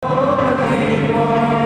Oh,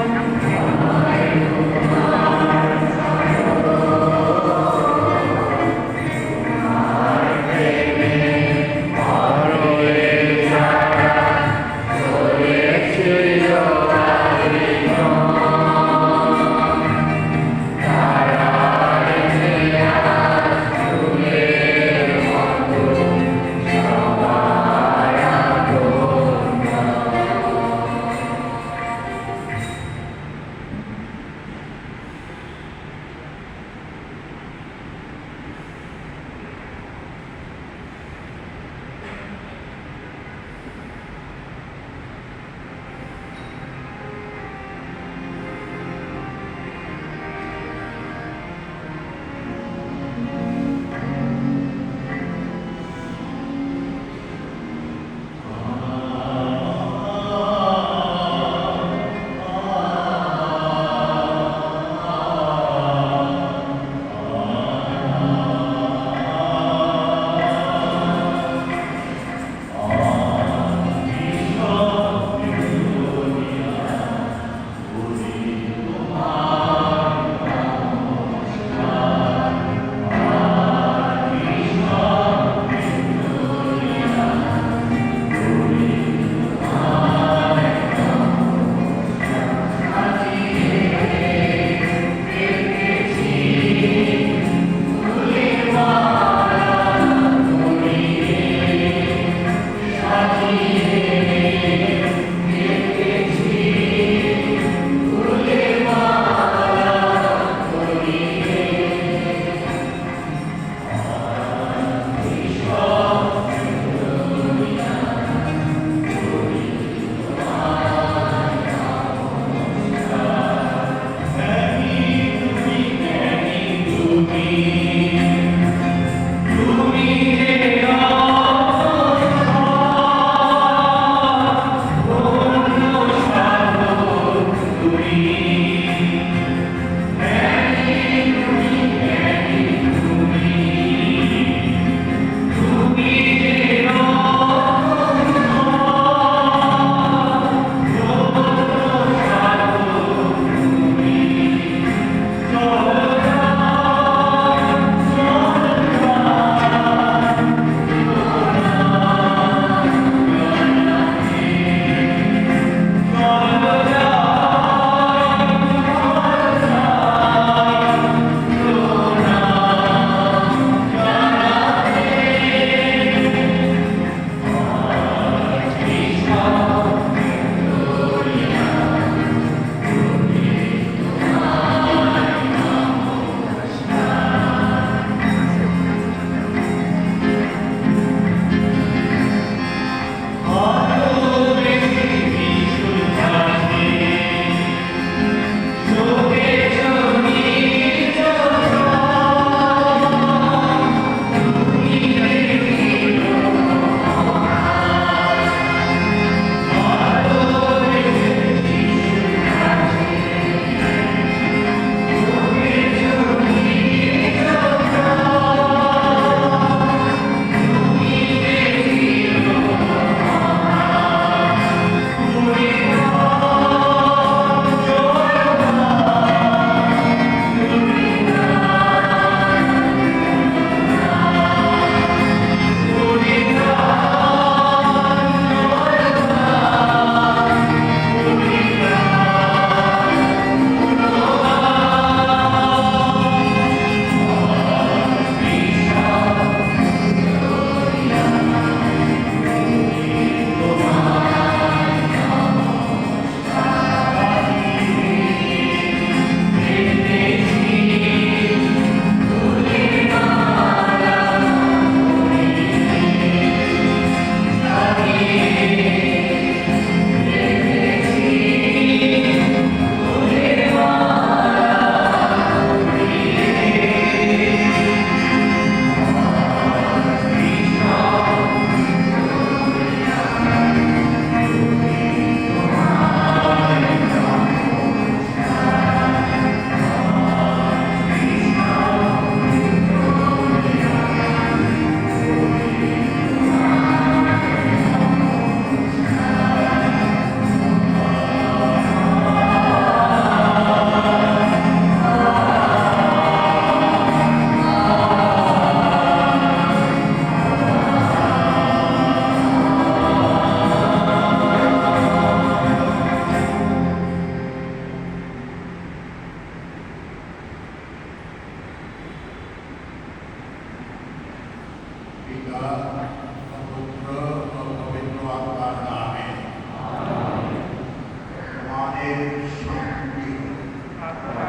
Amen. Amen.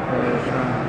Amen.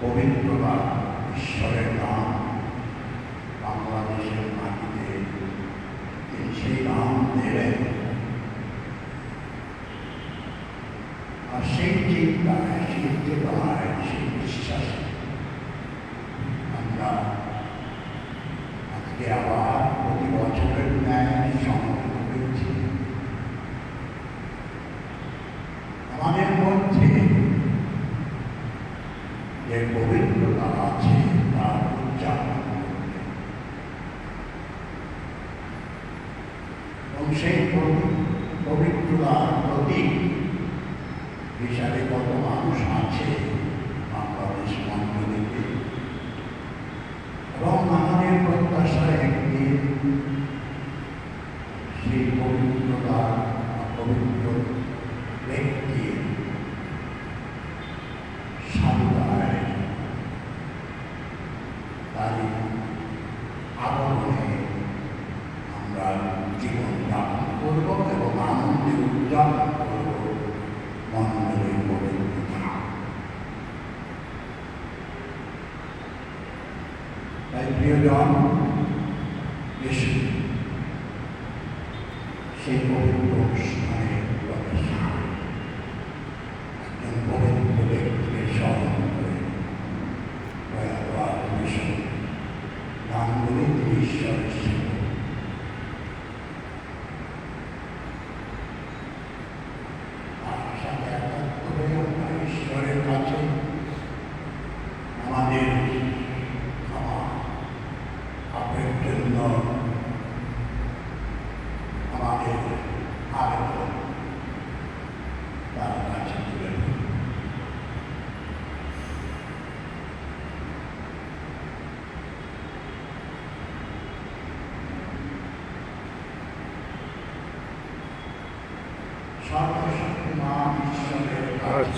পবিত্রতা ঈশ্বরের নাম বাংলাদেশের মাটিতে তিনি সেই নাম দেবেন। আর সেই চিন্তায়, সেই চেতনায় সেই বিশ্বাসে Hallelujah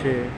是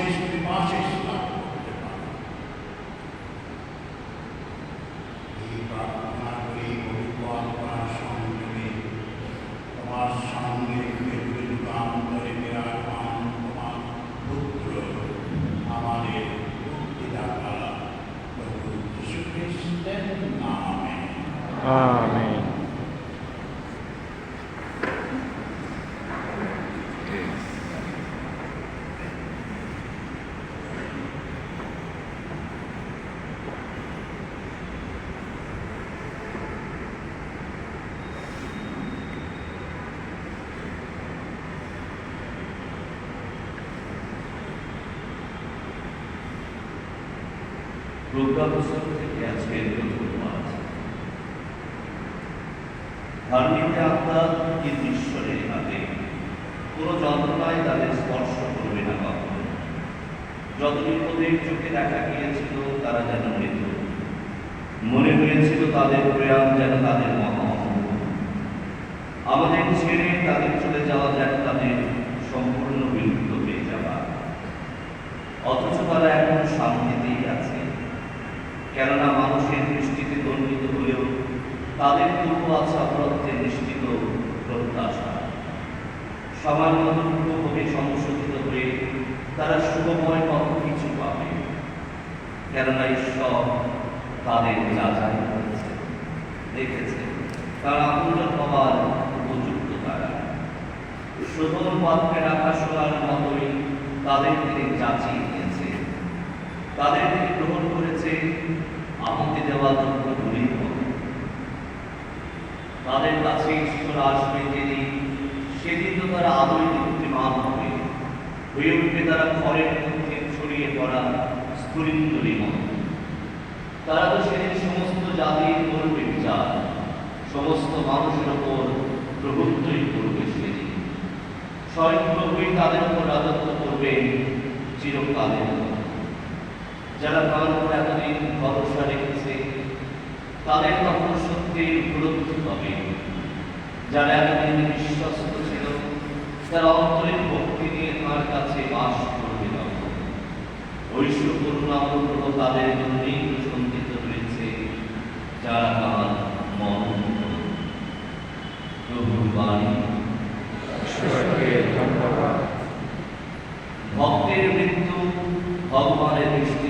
তোমার প্রজ্ঞাপুস্তক থেকে আজকের প্রথম পাঠ ধার্মিক কিন্তু ঈশ্বরের হাতে। কোনো যন্ত্রণায় তাদের স্পর্শ করবে না কখনো। যত বিপদের চোখে দেখা গিয়েছিল, তারা যেন মৃত। মনে হয়েছিল তাদের প্রয়াণ যেন তাদের মহা আমাদের ছেড়ে তাদের চলে যাওয়া যেন তাদের সম্পূর্ণ বিলুপ্ত হয়ে যাওয়া। অথচ তারা এখন শান্তিতেই আছে। কেননা মানুষের দৃষ্টিতে দণ্ডিত হলেও তাদের তবু আছে অপরাধের নিশ্চিত প্রত্যাশা। সামান্য দুঃখভোগে সংশোধিত হয়ে তারা শুভময় কত কিছু পাবে, কেননা ঈশ্বর তাদের যাচাই করেছে দেখেছে তারা আপনজন হবার উপযুক্ত তারা। শোধন পাত্রে রাখা সোনার মতোই তাদের তিনি যাচিয়ে তাদের তিনি গ্রহণ করেছে আহতি দেওয়া গুলির তাদের কাছে ঈশ্বর আসবে যেদিন সেদিন তো তারা আলোয় দীপ্তিমান হবে। হয়ে উঠবে তারা ঘরের মধ্যে ছড়িয়ে পড়া স্ফুলিঙ্গলি মতো তারা তো সেদিন সমস্ত জাতির করবে বিচার, সমস্ত মানুষের ওপর প্রভুত্বই করবে সেদিন। স্বয়ং প্রভুই তাদের উপর রাজত্ব করবে চিরকালের। যারা তার উপর এতদিন ভরসা রেখেছে তাদের তখন সত্যি উপলব্ধি হবে। যারা এতদিন বিশ্বস্ত ছিল তারা অন্তরের ভক্তি নিয়ে তার কাছে বাস করবে তখন। ঐশ্ব করুণা অনুগ্রহ তাদের জন্যই প্রসঞ্চিত হয়েছে যারা তার মন প্রভুর বাণী। ভক্তের মৃত্যু ভগবানের মহামূল্যবান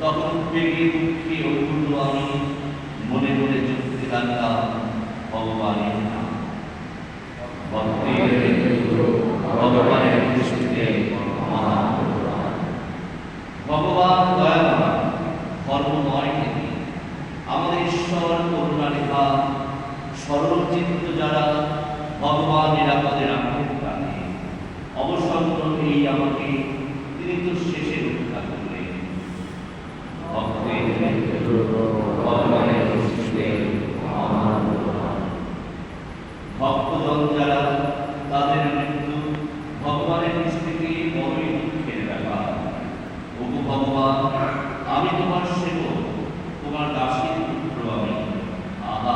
তখন পেয়ে দুঃখী অপূর্ণ আমি মনে মনে যুক্তি লাগলাম ভগবানের নাম। ভক্তির ভগবানের দৃষ্টিতে ভগবান। দয়াবান ধর্মময় তিনি আমাদের ঈশ্বর, করুণা রেখা সরল চিত্ত যারা ভগবান নিরাপদে রাখেন তাকে। অবসন্ন এই আমাকে তিনি তো শেষে রক্ষা করলেন ভক্তের মৃত্যু ভগবানের দৃষ্টিতে মহামূল্যবান ভক্তজন যারা তাদের মৃত্যু ভগবানের দৃষ্টিতে বড়ই দুঃখের ব্যাপার ওগো ভগবান আমি তোমার সেবক তোমার দাসীর পুত্র আমি আহা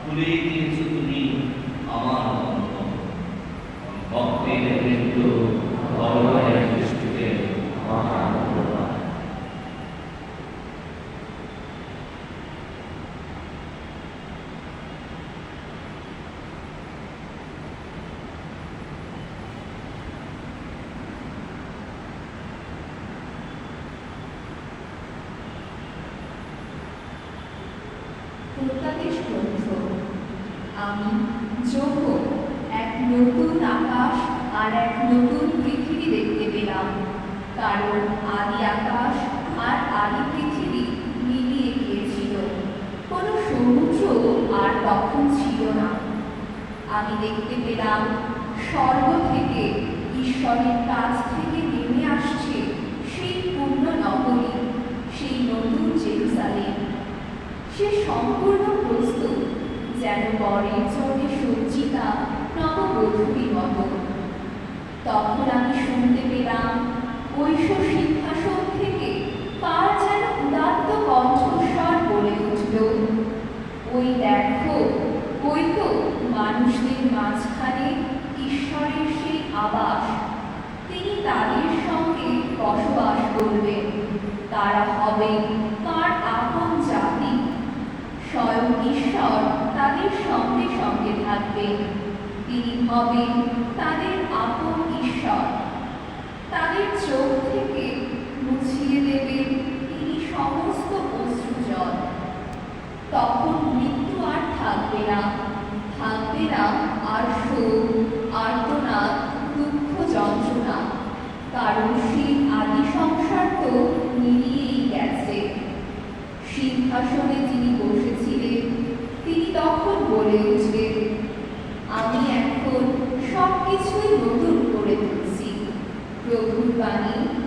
খুলে দিয়েছ তুমি আমার অন্তর। ভক্তের মৃত্যু ভগবানের দৃষ্টিতে মহামূল্যবান প্রত্যাদেশ গ্রন্থ আমি যোগ্য এক নতুন আকাশ আর এক নতুন পৃথিবী দেখতে পেলাম। কারণ আদি আকাশ আর আদি পৃথিবী মিলিয়ে গিয়েছিল। কোনো সমুদ্র আর তখন ছিল না। আমি দেখতে পেলাম, স্বর্গ থেকে, ঈশ্বরের কাছ থেকে নেমে আসছে সেই পূর্ণ নগরী, সেই নতুন জেরুসালেম। সে সম্পূর্ণ প্রস্তুত, যেন বরের জন্যে সজ্জিতা নববধূরী মতো তখন আমি শুনতে পেলাম ঐশ সিংহাসন থেকে কার যেন উদাত্ত কণ্ঠস্বর বলে উঠল। ওই দেখো, ওই তো মানুষদের মাঝখানে ঈশ্বরের সেই আবাস। তিনি তাদের সঙ্গে বসবাস করবেন। তারা হবে তার আপন জাতি। স্বয়ং ঈশ্বর তাদের সঙ্গে সঙ্গে থাকবে তিনি হবেন তাদের আপন ঈশ্বর। তাদের চোখ থেকে মুছিয়ে দেবেন তিনি সমস্ত অশ্রুজল তখন মৃত্যু আর থাকবে না থাকবে না আর শোক, আর্তনাদ, দুঃখ যন্ত্রণা। কারণ সেই আদি সংসার তো মিলিয়েই গেছে। সিংহাসনে তিনি বসেছিলেন, তিনি তখন বলে উঠলেন প্রভুর বাণী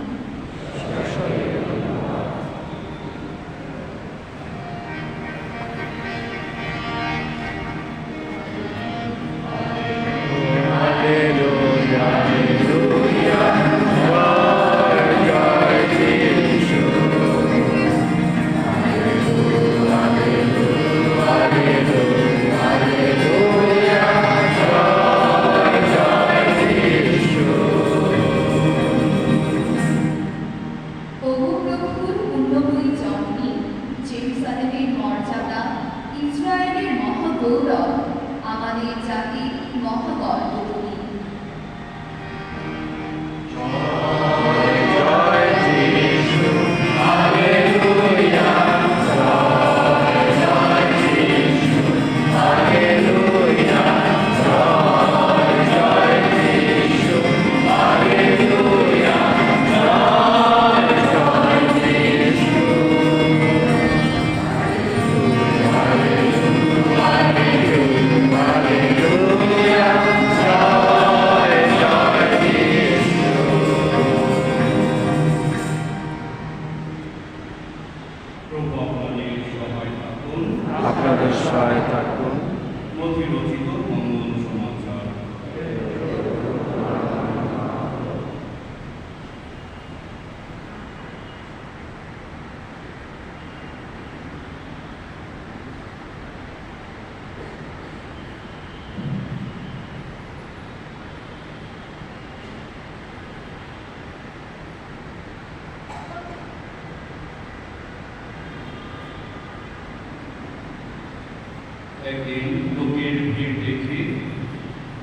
একদিন লোকের ভিড় দেখে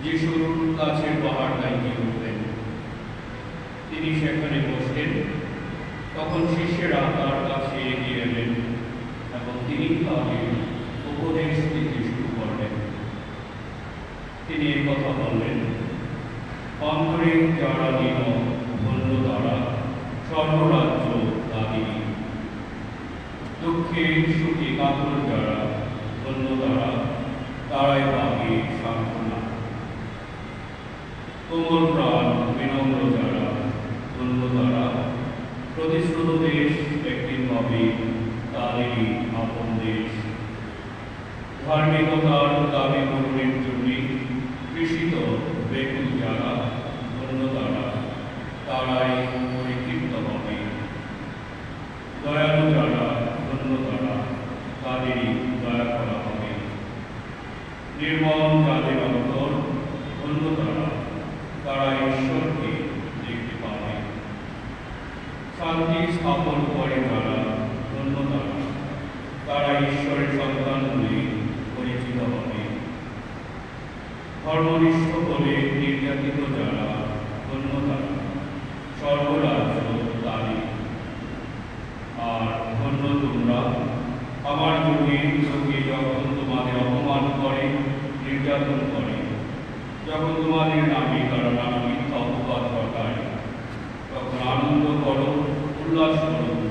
যিশুর কাছের পাহাড়টায় গিয়ে উঠলেন। তিনি সেখানে বসলেন। তখন শিষ্যেরা তার কাছে এগিয়ে এলেন এবং তিনি তাদের উপদেশ দিতে শুরু করলেন। তিনি এই কথা বললেন, অন্তরে যারা দিন ধন্য তারা, সর্বরাজ্য দাবি দুঃখে সুখে কাতর যারা তারাই পাবে সান্ত্বনা প্রাণ বিনম্র যারা ধন্য তারা প্রতিশ্রুত দেশ তাদেরই আপন দেশ। ধার্মিকতার দাবি পূরণের কৃষিত বেকুল যারা তারা তারাই পরিতৃপ্ত হবে। দয়ালু যারা ধন্য তারা তাদেরই নির্মল যাদের অন্তর ধন্য তারা তারা ঈশ্বরকে দেখতে পাবে শান্তি স্থাপন করে যারা ধন্য তারা তারা ঈশ্বরের সন্তান বলে পরিচিত হবে। ধর্মনিষ্ঠ বলে নির্যাতিত যারা ধন্য তারা সর্বরাজ্য তাদের আর ধন্য তোমরা, আমার যুগে লোকে যখন তোমাদের অপমান করে নির্যাতন করে। যখন তোমাদের নামে তারা নানা মিথ্যা অপবাদ ঘটায় তখন আনন্দ করো, উল্লাস করো।